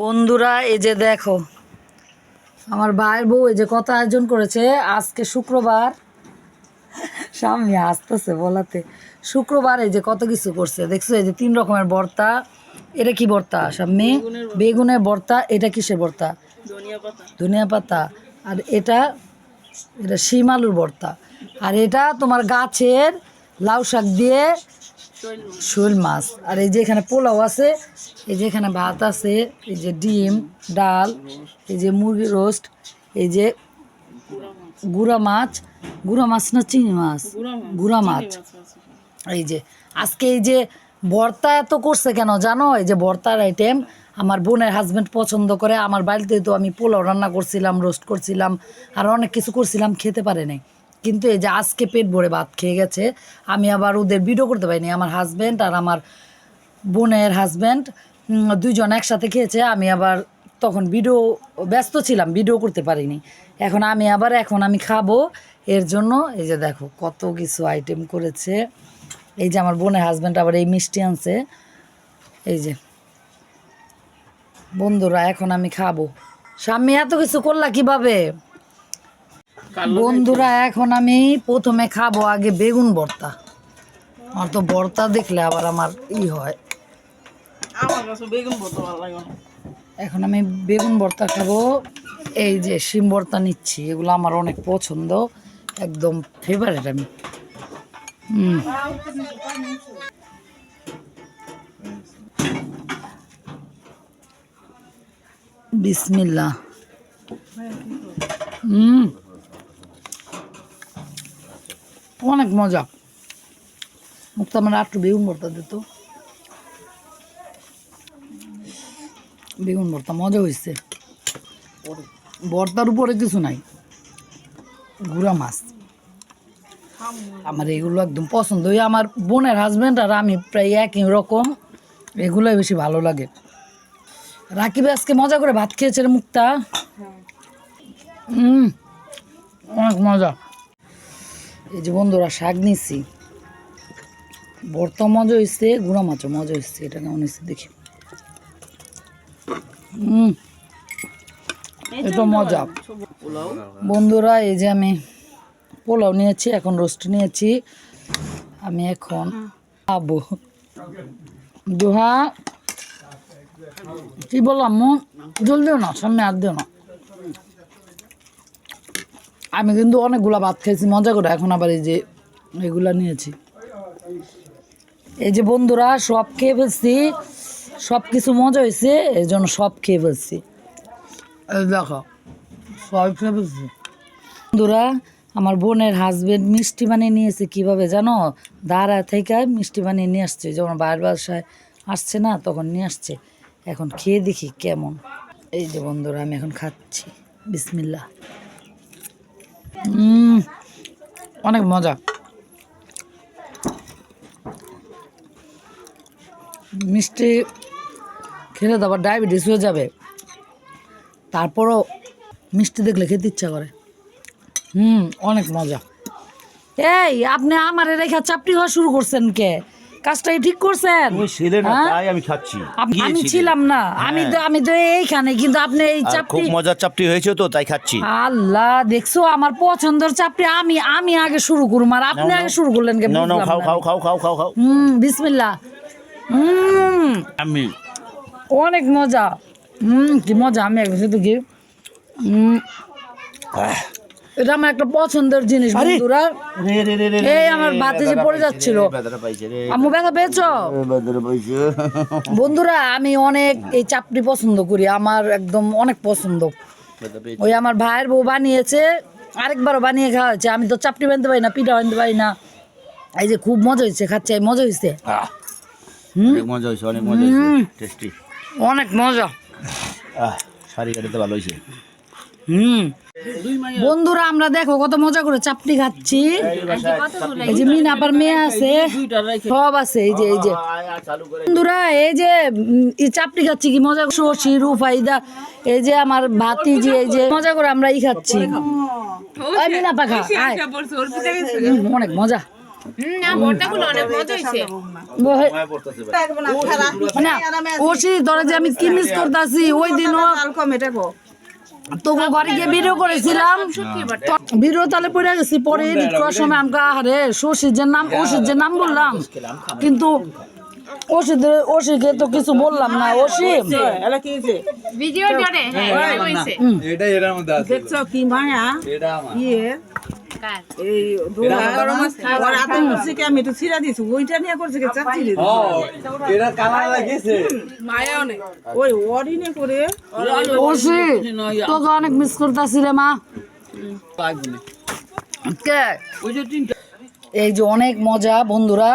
বন্ধুরা এই যে দেখো আমার ভাইয়ের বউ এই যে কত আয়োজন করেছে। আজকে শুক্রবার। স্বামী আসতেছে বলাতে। শুক্রবার এই যে কত কিছু করছে দেখছ? এই যে তিন রকমের ভর্তা। এটা কি ভর্তা সামনে বেগুনের ভর্তা এটা কিসের ভর্তা? ধনিয়া পাতা। আর এটা এটা শিম আলুর ভর্তা। আর এটা তোমার গাছের লাউ শাক দিয়ে শোল মাছ। আর এই যে এখানে পোলাও আছে এই যে এখানে ভাত আছে এই যে ডিম ডাল এই যে মুরগি রোস্ট এই যে গুড়া মাছ গুড়া মাছ না চিংড়ি মাছ? গুড়া মাছ। এই যে আজকে এই যে ভর্তা এত করছে কেন জানো? এই যে ভর্তার আইটেম আমার বোনের হাজব্যান্ড পছন্দ করে আমার বাড়িতে তো আমি পোলাও রান্না করছিলাম রোস্ট করছিলাম আর অনেক কিছু করছিলাম খেতে পারে নাই। কিন্তু এই যে আজকে পেট ভরে ভাত খেয়ে গেছে, আমি আবার ওদের ভিডিও করতে পারিনি। আমার হাজব্যান্ড আর আমার বোনের হাজব্যান্ড দুইজন একসাথে খেয়েছে। আমি আবার তখন ভিডিও ব্যস্ত ছিলাম ভিডিও করতে পারিনি। এখন আমি আবার, এখন আমি খাব। এর জন্য এই যে দেখো কত কিছু আইটেম করেছে। এই যে আমার বোনের হাজব্যান্ড আবার এই মিষ্টি আনছে। এই যে বন্ধুরা, এখন আমি খাব। স্বামী এত কিছু করলা কীভাবে? বন্ধুরা এখন আমি প্রথমে খাব আগে বেগুন ভর্তা। আমার তো ভর্তা দেখলে আবার আমার ই হয়। আমার কাছে বেগুন ভর্তা ভালো লাগে এখন আমি বেগুন ভর্তা খাব। এই যে শিম ভর্তা নিচ্ছি এগুলো আমার অনেক পছন্দ। একদম ফেভারিট আমি। বিসমিল্লা হুম। অনেক মজা। মুক্তা আমার একটু বেগুন ভর্তা দিত। বেগুন ভর্তা মজা হয়েছে ভর্তার উপরে কিছু নাই। গুড়া মাছ। আমার এগুলো একদম পছন্দ। ওই আমার বোনের হাজব্যান্ড আর আমি প্রায় একই রকম। এগুলোই বেশি ভালো লাগে। রাকিব আজকে মজা করে ভাত খেয়েছে রে মুক্তা। হুম অনেক মজা। এই যে বন্ধুরা শাক নিচ্ছি। ভর্তা মজা হয়েছে গুঁড়া মাছও মজা হয়েছে এটা কেমন হয়েছে দেখি। হুম এটা মজা। বন্ধুরা এই যে আমি পোলাও নিয়েছি এখন রোস্ট নিয়েছি। আমি এখন খাব। দোহা কি বললাম জল দিও না সামনে আর দিও না। আমি কিন্তু অনেকগুলা ভাত খেয়েছি, মজা করে। এখন আবার এই যে এগুলা নিয়েছি। এই যে বন্ধুরা, সব খেয়ে ফেলছি। সব কিছু মজা হয়েছে, এই জন্য সব খেয়ে ফেলছি। দেখো, সব খেয়ে ফেলছি। বন্ধুরা, আমার বোনের হাজবেন্ড মিষ্টি বানিয়ে নিয়েছে কীভাবে জানো? দাঁড়া থেকে মিষ্টি বানিয়ে নিয়ে আসছে। যখন বাইরের বাসায় আসছে না, তখন নিয়ে আসছে। এখন খেয়ে দেখি কেমন। এই যে বন্ধুরা, আমি এখন খাচ্ছি। বিসমিল্লা অনেক মজা। মিষ্টি খেলে তো আবার ডায়াবেটিস হয়ে যাবে। তারপরও মিষ্টি দেখলে খেতে ইচ্ছা করে। হুম, অনেক মজা। এই, আপনি আমার রেখা চাপটি হওয়া শুরু করছেন কে? কাজটা কি ঠিক করছেন? তুমি ছিলে না হ্যাঁ? তাই আমি খাচ্ছি। আমি ছিলাম না। আমি তো আমি তো এইখানে কিন্তু আপনি এই চাপটি খুব মজার চাপটি হয়েছে তো তাই খাচ্ছি। আল্লাহ দেখছ আমার পছন্দের চাপটি আমি আমি আগে শুরু করুম আর আপনি আগে শুরু করলেন কে নাও নাও বুঝলাম খাও খাও খাও খাও খাও খাও। হুম বিসমিল্লাহ। হুম। আমি অনেক মজা। হুম কি মজা আমি একবার শুধু কি হুম এটা আমার একটা পছন্দের জিনিস বন্ধুরা। এই আমার ভাতে যে পড়ে যাচ্ছিল। আম্মু ব্যথা পেয়েছ? বন্ধুরা আমি অনেক এই চাপটি পছন্দ করি আমার একদম অনেক পছন্দ। ওই আমার ভাইয়ের বউ বানিয়েছে আরেকবারও বানিয়ে খাওয়া হয়েছে আমি তো চাপটি বানতে পারি না পিঠা বানতে পারি না। এই যে খুব মজা হয়েছে খাচ্ছে মজা হয়েছে মজা হয়েছে অনেক মজা টেস্টি অনেক মজা। শাড়ি কাটিতে ভালো হয়েছে হুম। বন্ধুরা আমরা দেখো কত মজা করে চাপটি খাচ্ছি। এই যে মিনাপার মেয়ে আছে সব আছে এই যে এই যে। বন্ধুরা এই যে চাপটি খাচ্ছি কি মজা করে? শশী রুফাইদা এই যে আমার ভাতিজি এই যে মজা করে আমরা ই খাচ্ছি। মিনা আয়। হুম, অনেক মজা না খারাপ ধরে যে আমি কি মিস করতেছি? ওই দিনও কম এটা গো তোকে ঘরে গিয়ে ভিডিও করেছিলাম। ভিডিও তাহলে পড়ে গেছি পরে এডিট করার সময় আমি আরে শশীর নাম ওষির যে নাম বললাম। কিন্তু ওষুধের ওষুধকে তো কিছু বললাম না ওষুধ। এলা ভিডিও হ্যাঁ এটা এর মধ্যে আছে। দেখছ কি মায়া? এটা আমার। ইয়ে। এই ওর হাতে করছে কি আমি একটু ছিড়া দিছি ওইটা নিয়ে করছে চাচ্ছি রে কালার লাগিয়েছে মায়া অনেক ওই ওরিনে করে ওষি তোকে অনেক মিস করতেছি রে মা। এই যে অনেক মজা বন্ধুরা।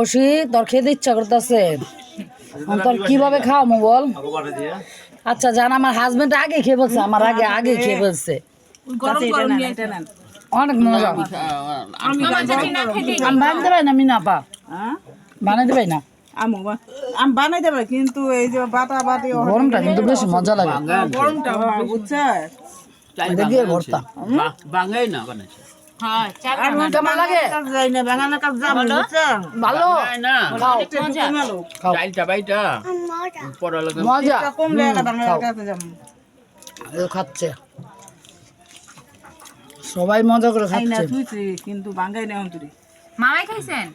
ওষি তোর খেতে ইচ্ছা করতেছে। তোর কীভাবে খাওয়ামো বল? আচ্ছা জান আমার হাজবেন্ড আগে খেয়ে ফেলছে আমার আগে আগে। খেয়ে ফেলছে। গরম গরম নিয়ে এটা নেন। অনেক মজা। আমি আমি বানাতে পারি না মিনা পা। হ্যাঁ? বানাতে পারি না। আমি বানাই দেবে কিন্তু এই যে বাটা বাটি গরমটা কিন্তু বেশি মজা লাগে। গরমটা বুঝছে দেখি ভর্তা? বাঙাই না বানাইছে। হ্যাঁ না না। খাচ্ছে। সবাই মজা করে খাই না খাচ্ছে। কিন্তু বাঙ্গাই না অন্তরি। মামাই খাইছেন?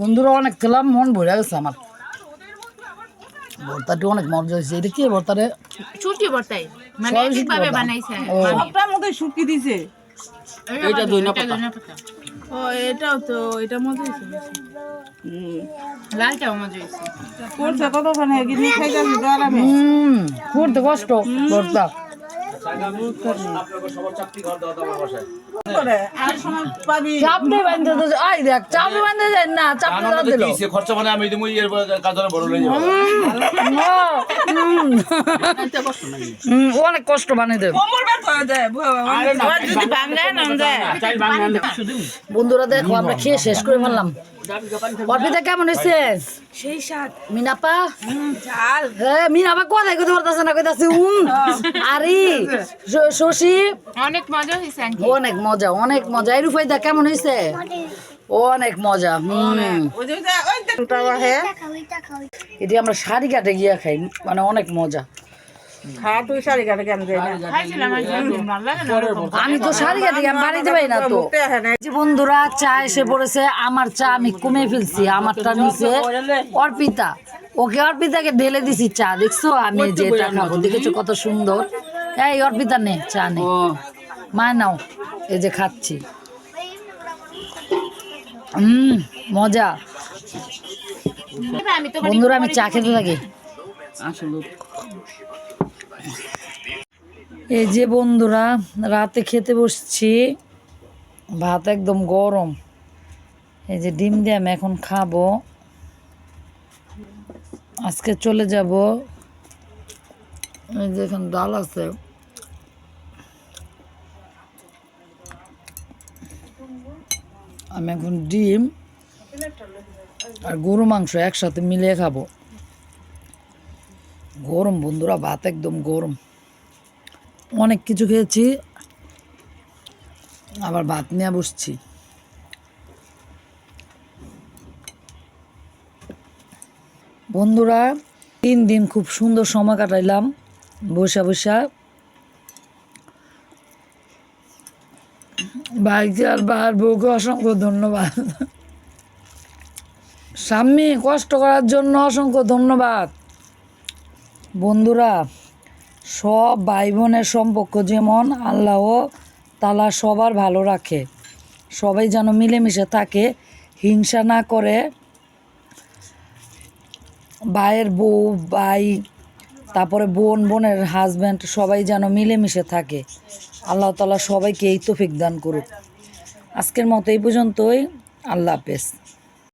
বন্ধুরা অনেক খেলাম মন ভরে গেছে আমার। ভর্তাটি অনেক মজা হয়েছে। এটা কি ভর্তা রে ছুটি বর্তাই মানে সবাই ভাবে বানাইছে সবটার মধ্যে শুকি দিছে। এইটা ধইনা পাতা। পাতা ও এটাও তো এটার মধ্যে হুম। লালটাও মজা হয়েছে। করছে কতক্ষণ গিয়ে খাই যাবি গরমে হুম করতে কষ্ট ভর্তা। অনেক কষ্ট বানিয়ে দেব। কোমর ব্যথা হয়ে যায় বাবা। যদি বাঙ্গায় না যায় চাইল বাঙাই না শুধু বন্ধুরা দেখো আমরা খেয়ে শেষ করে ফেললাম। অর্পিতা কেমন হয়েছে সেই স্বাদ। মিনাপা? ঝাল হ্যাঁ মিনাপা কোথায় কোথায় পারতেছে না কইতাছে উম। আরে শশী। অনেক মজা হয়েছে অনেক মজা অনেক মজা। এই রুফাইদা কেমন হয়েছে অনেক মজা হুম। এটি আমরা শাড়ি কাটে গিয়া খাই মানে অনেক মজা। তুই শাড়ি কাটে কেন যাই ওরকম। আমি তো শাড়ি কাটে আমি বাড়িতে পাই না তো। মুখতে আহে না। যে বন্ধুরা চা এসে পড়েছে আমার চা আমি কমে ফেলছি আমারটা নিচে অর্পিতা। ওকে অর্পিতাকে ঢেলে দিছি চা দেখছ? আমি যেটা খাব দেখেছ কত সুন্দর? এই অর্পিতা নে চা নে। মা নাও এই যে খাচ্ছি। হুম মজা। বন্ধুরা আমি চা খেতে থাকি। আসলে এই যে বন্ধুরা, রাতে খেতে বসছি। ভাত একদম গরম। এই যে ডিম দিয়ে আমি এখন খাব। আজকে চলে যাব। এই যে এখানে ডাল আছে। আমি এখন ডিম আর গরু মাংস একসাথে মিলিয়ে খাব। গরম বন্ধুরা, ভাত একদম গরম। অনেক কিছু খেয়েছি। আবার ভাত নিয়ে বসছি। বন্ধুরা, তিন দিন খুব সুন্দর সময় কাটাইলাম। বসা বসা। ভাইকে আর বার বউকে অসংখ্য ধন্যবাদ। স্বামী কষ্ট করার জন্য অসংখ্য ধন্যবাদ। বন্ধুরা সব ভাই বোনের সম্পর্ক যেমন আল্লাহ তালা সবার ভালো রাখে। সবাই যেন মিলেমিশে থাকে, হিংসা না করে। ভাইয়ের বউ, ভাই, তারপরে বোন, বোনের হাজব্যান্ড সবাই যেন মিলেমিশে থাকে। আল্লাহ তালা সবাইকে এই তফিক দান করুক। আজকের মতো এই পর্যন্তই। আল্লাহ হাফেজ।